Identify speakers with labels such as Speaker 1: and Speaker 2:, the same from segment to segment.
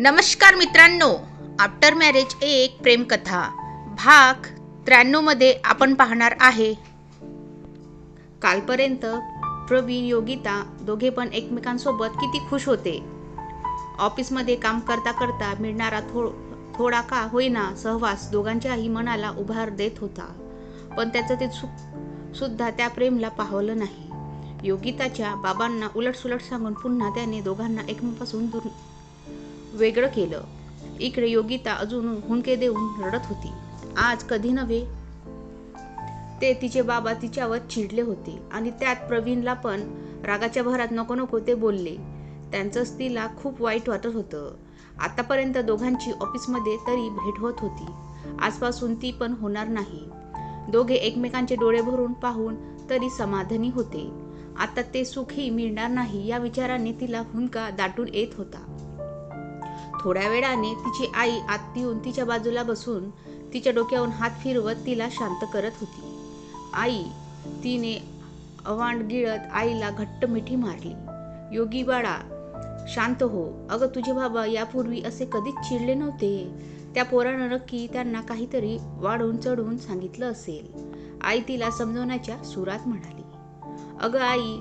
Speaker 1: नमस्कार मित्रांनो after marriage एक प्रेमकथा. भाग त्र्याण्णवमध्ये आपण पाहणार आहे. कालपर्यंत प्रवीण योगिता दोघे पण एकमेकांसोबत किती खुश होते. ऑफिसमध्ये काम करता करता मिळणारा थो थोडा का होईना सहवास दोघांच्याही मनाला उभार देत होता. पण त्याचं ते सु सुद्धा त्या प्रेमला पाहवलं नाही. योगिताच्या बाबांना उलटसुलट सांगून पुन्हा त्याने दोघांना एकमेकापासून दूर वेगळं केलं. इकडे योगिता अजून हुंके देऊन रडत होती. आज कधी नव्हे? ते तिचे बाबा तिच्यावर चिडले होते आणि त्यात प्रवीणला पण रागाच्या भरात नको नको ते बोलले. त्यांचंच तिला खूप वाईट वाटत होतं. आतापर्यंत दोघांची ऑफिसमध्ये तरी भेट होत होती. आजपासून ती पण होणार नाही. दोघे एकमेकांचे डोळे भरून पाहून तरी समाधानी होते. आता ते सुखही मिळणार नाही या विचाराने तिला हुंका दाटून येत होता. थोड्या वेळाने तिची आई आत येऊन तिच्या बाजूला बसून तिच्या डोक्यावरून हात फिरवत तिला शांत करत होती. आई तिने अवांड गिळत आईला घट्ट मिठी मारली. योगी बाळा शांत हो. अगं तुझे बाबा यापूर्वी असे कधीच चिडले नव्हते. त्या पोरानं नक्की त्यांना काहीतरी वाढून चढवून सांगितलं असेल. आई तिला समजवण्याच्या सुरात म्हणाली. अगं आई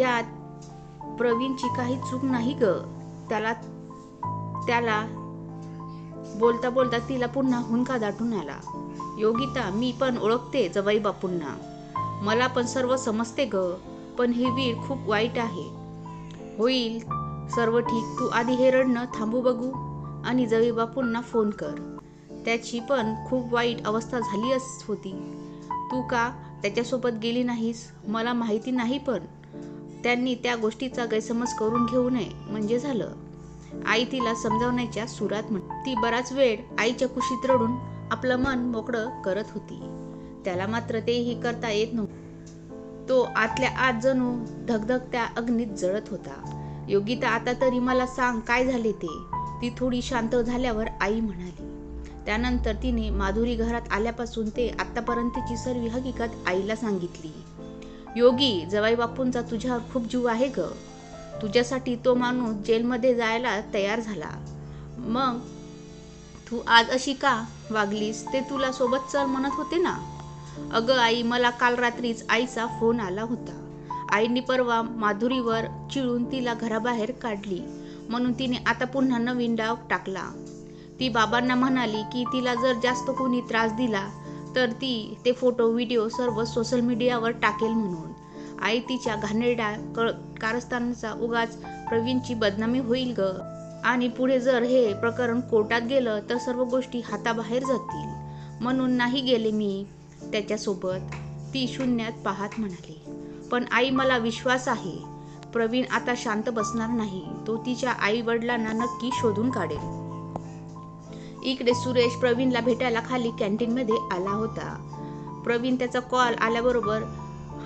Speaker 1: यात प्रवीणची काही चूक नाही ग. त्याला त्याला बोलता बोलता तिला पुन्हा हुंका दाटून आला. योगिता मी पण ओळखते जवाई बापूंना. मला पण सर्व समजते ग पण ही वेळ खूप वाईट आहे. होईल सर्व ठीक. तू आधी हे रडणं थांबू बघू आणि जवी बापूंना फोन कर. त्याची पण खूप वाईट अवस्था झाली अस होती. तू का त्याच्यासोबत गेली नाहीस? मला माहिती नाही पण. त्यांनी त्या गोष्टीचा गैरसमज करून घेऊ नये म्हणजे झालं. आई तिला समजावण्याच्या सुरात म्हण ती बराच वेळ आईच्या कुशीत रडून आपलं मन मोकळं करत होती. त्याला मात्र तेही करता येत नव्हतं. तो आतल्या आत जणू धगधगत्या अग्नीत जळत होता. योगिता आता तरी मला सांग काय झाले ते? ती थोडी शांत झाल्यावर आई म्हणाली. त्यानंतर तिने माधुरी घरात आल्यापासून ते आतापर्यंतची सर्व हकीकत आईला सांगितली. योगी जवाई बापूंचा तुझ्यावर खूप जीव आहे ग. तुझ्यासाठी तो माणूस जेलमध्ये जायला तयार झाला. मग तू आज अशी का वागलीस? ते तुला सोबत चल म्हणत होते ना? अगं आई मला काल रात्रीच आईचा फोन आला होता. आईने परवा माधुरीवर चिळून तिला घराबाहेर काढली. म्हणून तिने आता पुन्हा नवीन डाव टाकला. ती बाबांना म्हणाली की तिला जर जास्त कोणी त्रास दिला तर ती ते फोटो व्हिडिओ सर्व सोशल मीडियावर टाकेल म्हणून. आई तिच्या घाणेरड्या कळ कारस्थानाचा उगाच प्रवीणची बदनामी होईल ग. आणि पुढे जर हे प्रकरण कोर्टात गेलं तर सर्व गोष्टी हाताबाहेर जातील. म्हणून नाही गेले मी त्याच्यासोबत ती शून्यात पाहत म्हणाली. पण आई मला विश्वास आहे. प्रवीण आता शांत बसणार नाही. तो तिच्या आई वडिलांना नक्की शोधून काढेल. इकडे सुरेश प्रवीणला भेटायला खाली कॅन्टीनमध्ये आला होता. प्रवीण त्याचा कॉल आल्याबरोबर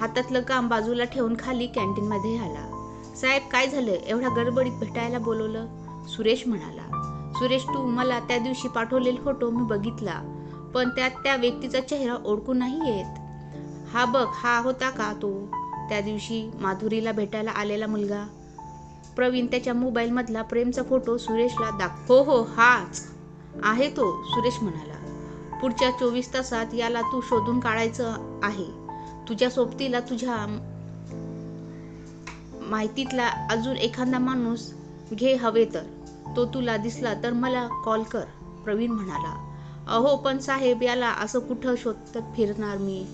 Speaker 1: हातातलं काम बाजूला ठेवून खाली कॅन्टीनमध्ये आला. साहेब काय झालं? एवढ्या गडबडीत भेटायला बोलवलं? सुरेश म्हणाला सुरेश तू मला त्या दिवशी पाठवलेला फोटो मी बघितला पण त्यात त्या व्यक्तीचा चेहरा ओळखून नाही येत. हा बघ हा होता का तो? त्या दिवशी माधुरीला भेटायला आलेला मुलगा. प्रवीण त्याच्या मोबाईलमधला प्रेमचा फोटो सुरेशला दाख हो हो हाच आहे तो सुरेश म्हणाला. पुढच्या चोवीस तासात याला तू शोधून काढायचं आहे. तुझ्या सोबतीला तुझ्या माहितीतला अजून एखादा माणूस घे हवे तर. तो तुला दिसला तर मला कॉल कर प्रवीण म्हणाला. अहो पण साहेब याला असं कुठं शोधत फिरणार मी?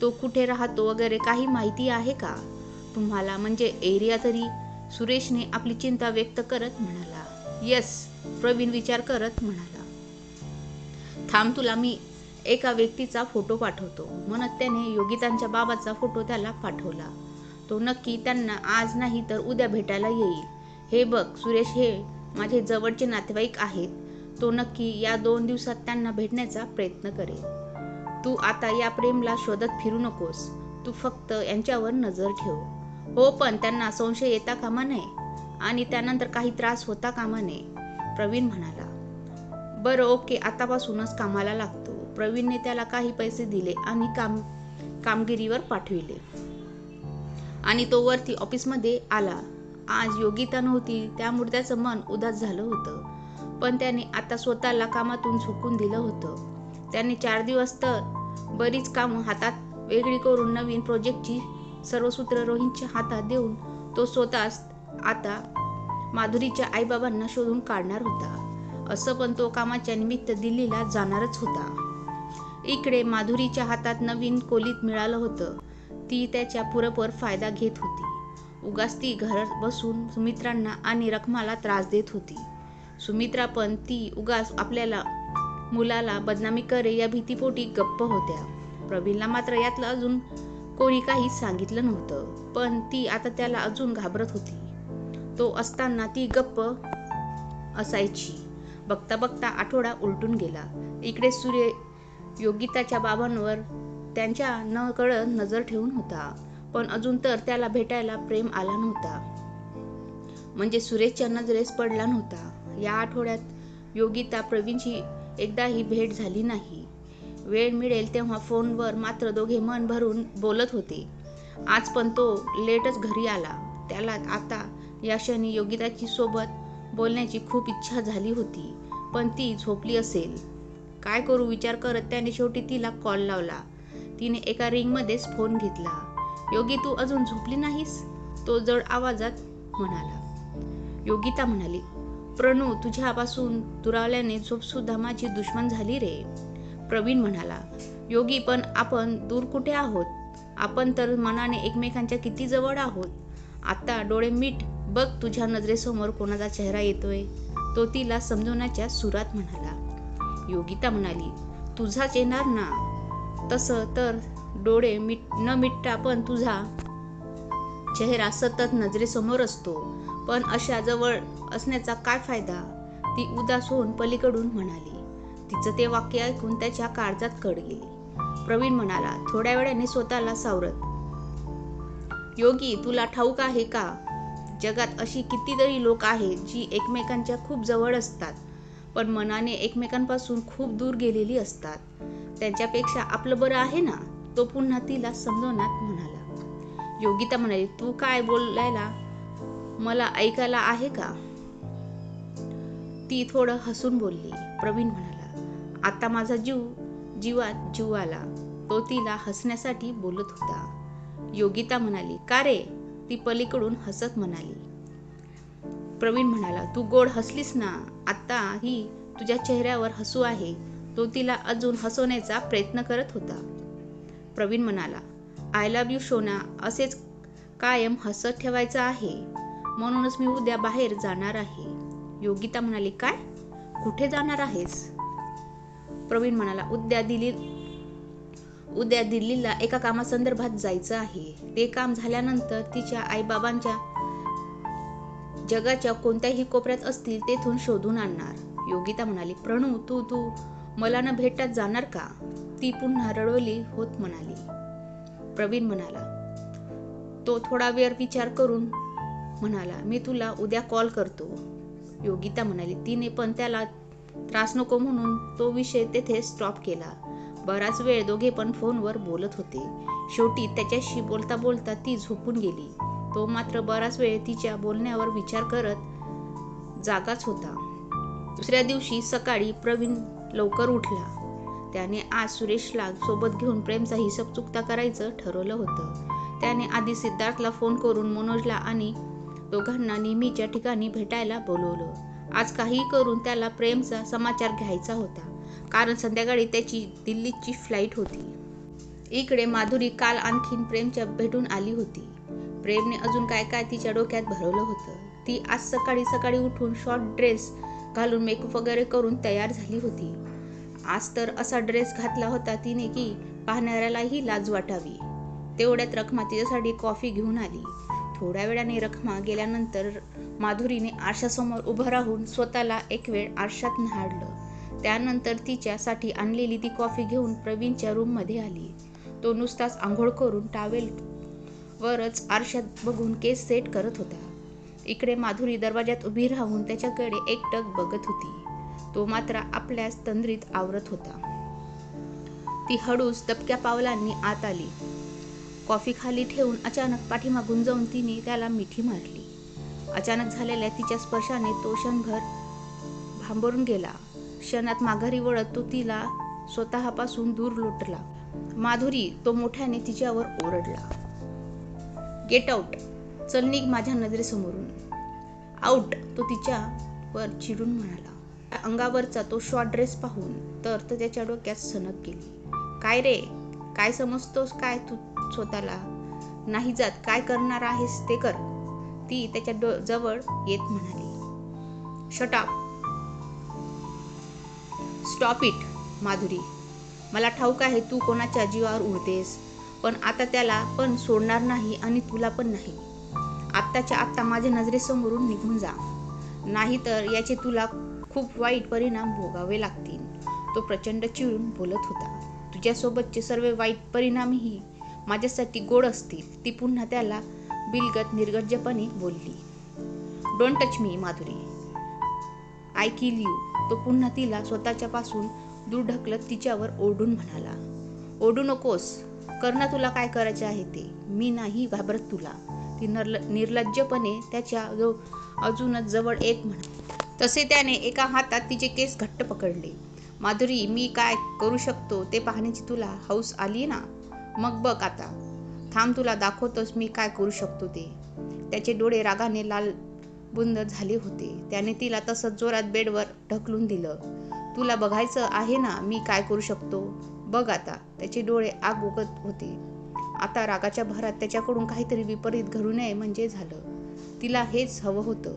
Speaker 1: तो कुठे राहतो वगैरे काही माहिती आहे का? तुम्हाला म्हणजे एरिया तरी? सुरेशने आपली चिंता व्यक्त करत म्हणाला. येस प्रवीण विचार करत म्हणाला. थांब तुला मी एका व्यक्तीचा फोटो पाठवतो. म्हणत त्याने योगितांच्या बाबाचा फोटो त्याला पाठवला. तो नक्की त्यांना आज नाही तर उद्या भेटायला येईल. हे बघ सुरेश हे माझे जवळचे नातेवाईक आहेत. तो नक्की या दोन दिवसात त्यांना भेटण्याचा प्रयत्न करेल. तू आता या प्रेमला शोधत फिरू नकोस. तू फक्त यांच्यावर नजर ठेव. हो पण त्यांना संशय येता कामा नये. आणि त्यानंतर काही त्रास होता कामा नये प्रवीण म्हणाला. बरं ओके आतापासूनच कामाला लागतो. प्रवीणने त्याला काही पैसे दिले आणि काम कामगिरीवर पाठविले. आणि तो वरती ऑफिसमध्ये आला. आज योगिता नव्हती त्यामुळे त्याचं मन उदास झालं होतं. पण त्याने आता स्वतःला कामातून झोकून दिलं होतं. त्याने चार दिवस तर बरीच कामं हातात वेगळी करून नवीन प्रोजेक्टची सर्व सूत्र रोहितच्या हातात देऊन तो स्वतःच आता माधुरीच्या आईबाबांना शोधून काढणार होता. असं पण तो कामाच्या निमित्त दिल्लीला जाणारच होता. इकडे माधुरीच्या हातात नवीन कोलीत मिळालं होतं. ती त्याच्या पुरेपूर फायदा घेत होती. उगाच ती घरात बसून सुमित्रांना आणि रखमाला त्रास देत होती. सुमित्रा पण ती उगाच आपल्याला मुलाला बदनामी करे या भीतीपोटी गप्प होत्या. प्रवीणला मात्र यातलं अजून कोणी काही सांगितलं नव्हतं पण ती आता त्याला अजून घाबरत होती. तो असताना ती गप्प असायची. बघता बघता आठवडा उलटून गेला. इकडे सूर्य योगिताच्या बाबांवर त्यांच्या न कळत नजर ठेवून होता. पण अजून तर त्याला भेटायला प्रेम आला नव्हता. म्हणजे सुरेशच्या नजरेस पडला नव्हता. या आठवड्यात योगिता प्रवीणची एकदाही भेट झाली नाही. वेळ मिळेल तेव्हा फोनवर मात्र दोघे मन भरून बोलत होते. आज पण तो लेटच घरी आला. त्याला आता या क्षणी योगिताची सोबत बोलण्याची खूप इच्छा झाली होती. पण ती झोपली असेल. काय करू विचार करत त्याने शेवटी तिला कॉल लावला. तिने एका रिंगमध्येच फोन घेतला. योगी तू अजून झोपली नाहीस? तो जड आवाजात म्हणाला. योगिता म्हणाली प्रणू तुझ्यापासून दुरावल्याने झोपसुद्धा माझी दुश्मन झाली रे. प्रवीण म्हणाला योगी पण आपण दूर कुठे आहोत? आपण तर मनाने एकमेकांच्या किती जवळ आहोत? आता डोळे मीठ बघ तुझ्या नजरेसमोर कोणाचा चेहरा येतोय. तो तिला समजवण्याच्या सुरात म्हणाला. योगिता म्हणाली तुझाच येणार ना? तसं तर डोळे मिट न मिटता पण तुझा चेहरा सतत नजरेसमोर असतो. पण अशा जवळ असण्याचा काय फायदा? ती उदास होऊन पलीकडून म्हणाली. तिचं ते वाक्य ऐकून त्याच्या काळजात कड गेली. प्रवीण म्हणाला थोड्या वेळाने स्वतःला सावरत. योगी तुला ठाऊक आहे का? जगात अशी कितीतरी लोक आहेत जी एकमेकांच्या खूप जवळ असतात. पण मनाने एकमेकांपासून खूप दूर गेलेली असतात. त्यांच्यापेक्षा आपलं बरं आहे ना? तो पुन्हा तिला समजवण्यात म्हणाला. योगिता म्हणाली तू काय बोलायला? मला ऐकायला आहे का? ती थोडं हसून बोलली. प्रवीण म्हणाला आता माझा जीव जीवात जीव आला. तो तिला हसण्यासाठी बोलत होता. योगिता म्हणाली का रे? ती पलीकडून हसत म्हणाली. प्रवीण म्हणाला तू गोड हसलीस ना? आता ही तुझ्या चेहऱ्यावर हसू आहे तो तिला अजून हसवण्याचा प्रयत्न करत होता. प्रवीण म्हणाला आय लव्ह यू शोना. असेच कायम हसत ठेवायचं आहे. म्हणूनच मी उद्या बाहेर जाणार आहे. योगिता म्हणाली काय? कुठे जाणार आहेस? प्रवीण म्हणाला उद्या दिल्ली उद्या दिल्लीला एका कामासंदर्भात जायचं आहे. ते काम झाल्यानंतर तिच्या आईबाबांच्या जगाच्या कोणत्याही कोपऱ्यात असतील तेथून शोधून आणणार. योगिता म्हणाली प्रणू तू तू मला ना भेटत जाणार का? ती पुन्हा रडवली होत म्हणाली. प्रवीण म्हणाला तो थोडा वेळ विचार करून म्हणाला मी तुला उद्या कॉल करतो. योगिता म्हणाली तिने पण त्याला त्रास नको म्हणून तो विषय तेथे स्टॉप केला. बराच वेळ दोघे पण फोनवर बोलत होते. शेवटी त्याच्याशी बोलता बोलता ती झोपून गेली. तो मात्र बराच वेळ तिच्या बोलण्यावर विचार करत जागाच होता. दुसऱ्या दिवशी सकाळी प्रवीण लवकर उठला. त्याने आज सुरेशला सोबत घेऊन प्रेमचा हिशोब चुकता करायचं ठरवलं होतं. त्याने आधी सिद्धार्थला फोन करून मनोजला आणि दोघांना नेहमीच्या ठिकाणी भेटायला बोलवलं. आज काही करून त्याला प्रेमचा समाचार घ्यायचा होता. कारण संध्याकाळी त्याची दिल्लीची फ्लाईट होती. इकडे माधुरी काल आणखीन प्रेमच्या भेटून आली होती. प्रेमने अजून काय काय तिच्या डोक्यात भरवलं होतं ती आज सकाळी सकाळी उठून शॉर्ट ड्रेस घालून मेकअप वगैरे करून तयार झाली होती. आज तर असा ड्रेस घातला होता तिने की पाहणाऱ्यालाही लाज वाटावी. तेवढ्यात रखमा तिच्यासाठी कॉफी घेऊन आली. थोड्या वेळाने रखमा गेल्यानंतर माधुरीने आरशासमोर उभं राहून स्वतःला एक वेळ आरशात न्हाडलं त्यानंतर तिच्यासाठी आणलेली ती कॉफी घेऊन प्रवीणच्या रूममध्ये आली. तो नुसताच आंघोळ करून टावेल वरच आरशात बघून केस सेट करत होता इकडे माधुरी दरवाजात उभी राहून त्याच्याकडे एकटक बघत होती. तो मात्र आपल्या तंद्रीत आवरत होता. ती हळूच दबक्या पावलांनी आत आली. कॉफी खाली ठेवून अचानक पाठीमागून जाऊन तिने त्याला मिठी मारली. अचानक झालेल्या तिच्या स्पर्शाने तो क्षणभर भांबरून गेला. क्षणात माघारी वळत तो तिला स्वतःपासून दूर लोटला. माधुरी तो मोठ्याने तिच्यावर ओरडला. गेट आऊट चल निघ माझ्या नजरेसमोरून. आऊट तो तिच्या वर चिडून म्हणाला. अंगावरचा तो शॉर्ट ड्रेस पाहून तर तर त्याच्या डोक्यात सनक गेली. काय रे? काय समजतोस? काय तू स्वतःला? नाही जात. काय करणार आहेस ते कर. ती त्याच्या डो जवळ येत म्हणाली. Shut up stop it Madhuri. मला ठाऊक आहे तू कोणाच्या जीवावर उडतेस. पण आता त्याला पण सोडणार नाही आणि तुला पण नाही. आत्ताच्या आत्ता माझ्या नजरेसमोरून निघून जा. नाहीतर याचे तुला खूप वाईट परिणाम भोगावे लागतील. तो प्रचंड चिडून बोलत होता. तुझ्यासोबतचे सर्व वाईट परिणामही माझ्यासाठी गोड असतील. ती पुन्हा त्याला बिलगत निर्गज्जपणे बोलली. Don't touch me Madhuri. I kill you तो पुन्हा तिला स्वतःच्या पासून दूर ढकलत तिच्यावर ओढून म्हणाला. ओढू नकोस. कर तुला काय करायचे आहे ते? मी नाही घाबरत तुला. ती नर्ल निर्लज्जपणे त्याच्या जो अजूनच जवळ एक म्हणा तसे त्याने एका हातात तिचे केस घट्ट पकडले. माधुरी मी काय करू शकतो? ते पाहण्याची तुला हौस आली ना? मग बघ आता. थांब तुला दाखवतोस मी काय करू शकतो ते. त्याचे डोळे रागाने लाल बुंद झाले होते. त्याने तिला तसंच जोरात बेडवर ढकलून दिलं. तुला बघायचं आहे ना मी काय करू शकतो? बघ आता त्याचे डोळे आग उगत होते. आता रागाच्या भरात त्याच्याकडून काहीतरी विपरीत घडू नये म्हणजे झालं. तिला हेच हवं होतं.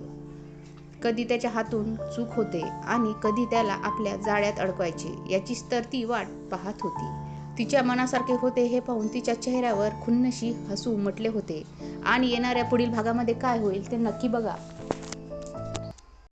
Speaker 1: कधी त्याच्या हातून चूक होते आणि कधी त्याला आपल्या जाळ्यात अडकवायचे याचीच तर ती वाट पाहत होती. तिच्या मनासारखे होते हे पाहून तिच्या चेहऱ्यावर खुन्नशी हसू उमटले होते. आणि येणाऱ्या पुढील भागामध्ये काय होईल ते नक्की बघा.